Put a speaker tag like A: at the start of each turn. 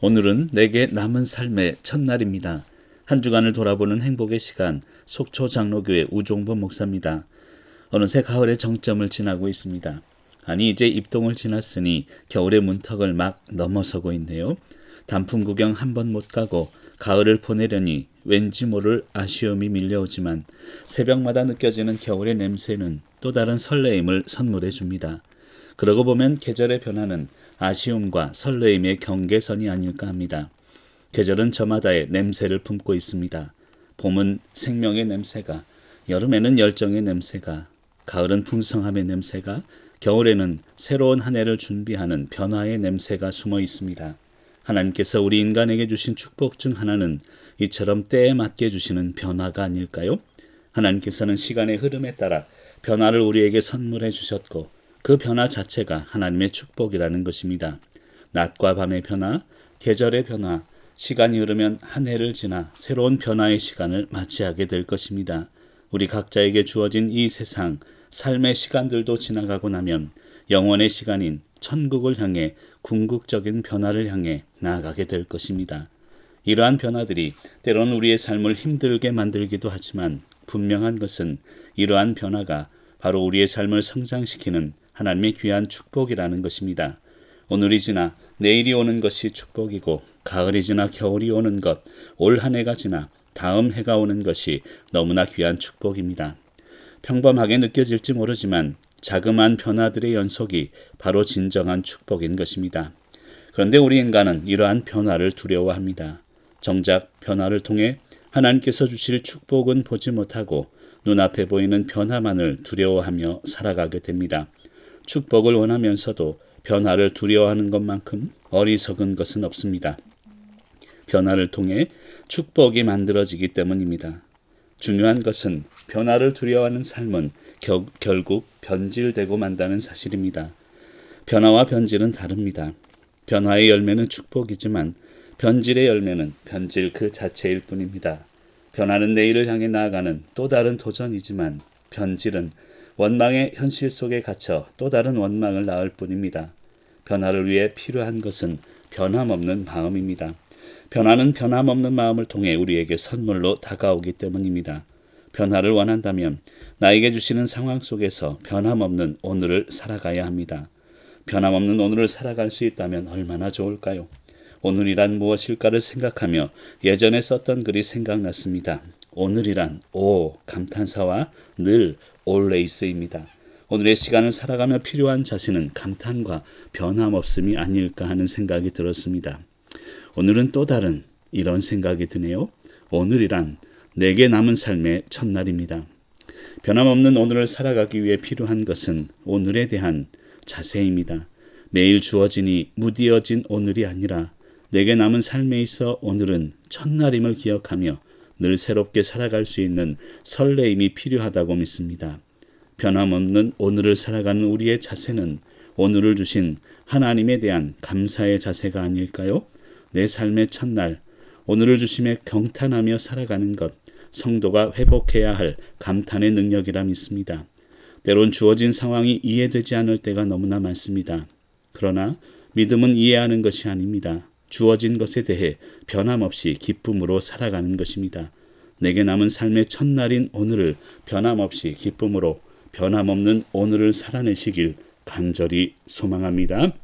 A: 오늘은 내게 남은 삶의 첫날입니다. 한 주간을 돌아보는 행복의 시간 속초 장로교회 우종범 목사입니다. 어느새 가을의 정점을 지나고 있습니다. 아니 이제 입동을 지났으니 겨울의 문턱을 막 넘어서고 있네요. 단풍 구경 한 번 못 가고 가을을 보내려니 왠지 모를 아쉬움이 밀려오지만 새벽마다 느껴지는 겨울의 냄새는 또 다른 설레임을 선물해 줍니다. 그러고 보면 계절의 변화는 아쉬움과 설레임의 경계선이 아닐까 합니다. 계절은 저마다의 냄새를 품고 있습니다. 봄은 생명의 냄새가, 여름에는 열정의 냄새가, 가을은 풍성함의 냄새가, 겨울에는 새로운 한 해를 준비하는 변화의 냄새가 숨어 있습니다. 하나님께서 우리 인간에게 주신 축복 중 하나는 이처럼 때에 맞게 주시는 변화가 아닐까요? 하나님께서는 시간의 흐름에 따라 변화를 우리에게 선물해 주셨고 그 변화 자체가 하나님의 축복이라는 것입니다. 낮과 밤의 변화, 계절의 변화, 시간이 흐르면 한 해를 지나 새로운 변화의 시간을 맞이하게 될 것입니다. 우리 각자에게 주어진 이 세상, 삶의 시간들도 지나가고 나면 영원의 시간인 천국을 향해 궁극적인 변화를 향해 나아가게 될 것입니다. 이러한 변화들이 때론 우리의 삶을 힘들게 만들기도 하지만 분명한 것은 이러한 변화가 바로 우리의 삶을 성장시키는 하나님의 귀한 축복이라는 것입니다. 오늘이 지나 내일이 오는 것이 축복이고 가을이 지나 겨울이 오는 것, 올 한 해가 지나 다음 해가 오는 것이 너무나 귀한 축복입니다. 평범하게 느껴질지 모르지만 자그마한 변화들의 연속이 바로 진정한 축복인 것입니다. 그런데 우리 인간은 이러한 변화를 두려워합니다. 정작 변화를 통해 하나님께서 주실 축복은 보지 못하고 눈앞에 보이는 변화만을 두려워하며 살아가게 됩니다. 축복을 원하면서도 변화를 두려워하는 것만큼 어리석은 것은 없습니다. 변화를 통해 축복이 만들어지기 때문입니다. 중요한 것은 변화를 두려워하는 삶은 겨, 결국 변질되고 만다는 사실입니다. 변화와 변질은 다릅니다. 변화의 열매는 축복이지만 변질의 열매는 변질 그 자체일 뿐입니다. 변화는 내일을 향해 나아가는 또 다른 도전이지만 변질은 원망의 현실 속에 갇혀 또 다른 원망을 낳을 뿐입니다. 변화를 위해 필요한 것은 변함없는 마음입니다. 변화는 변함없는 마음을 통해 우리에게 선물로 다가오기 때문입니다. 변화를 원한다면 나에게 주시는 상황 속에서 변함없는 오늘을 살아가야 합니다. 변함없는 오늘을 살아갈 수 있다면 얼마나 좋을까요? 오늘이란 무엇일까를 생각하며 예전에 썼던 글이 생각났습니다. 오늘이란 오 감탄사와 늘 올레이스입니다. 오늘의 시간을 살아가며 필요한 자신은 감탄과 변함없음이 아닐까 하는 생각이 들었습니다. 오늘은 또 다른 이런 생각이 드네요. 오늘이란 내게 남은 삶의 첫날입니다. 변함없는 오늘을 살아가기 위해 필요한 것은 오늘에 대한 자세입니다. 매일 주어지니 무디어진 오늘이 아니라 내게 남은 삶에 있어 오늘은 첫날임을 기억하며 늘 새롭게 살아갈 수 있는 설레임이 필요하다고 믿습니다. 변함없는 오늘을 살아가는 우리의 자세는 오늘을 주신 하나님에 대한 감사의 자세가 아닐까요? 내 삶의 첫날, 오늘을 주심에 경탄하며 살아가는 것, 성도가 회복해야 할 감탄의 능력이라 믿습니다. 때론 주어진 상황이 이해되지 않을 때가 너무나 많습니다. 그러나 믿음은 이해하는 것이 아닙니다. 주어진 것에 대해 변함없이 기쁨으로 살아가는 것입니다. 내게 남은 삶의 첫날인 오늘을 변함없이 기쁨으로 변함없는 오늘을 살아내시길 간절히 소망합니다.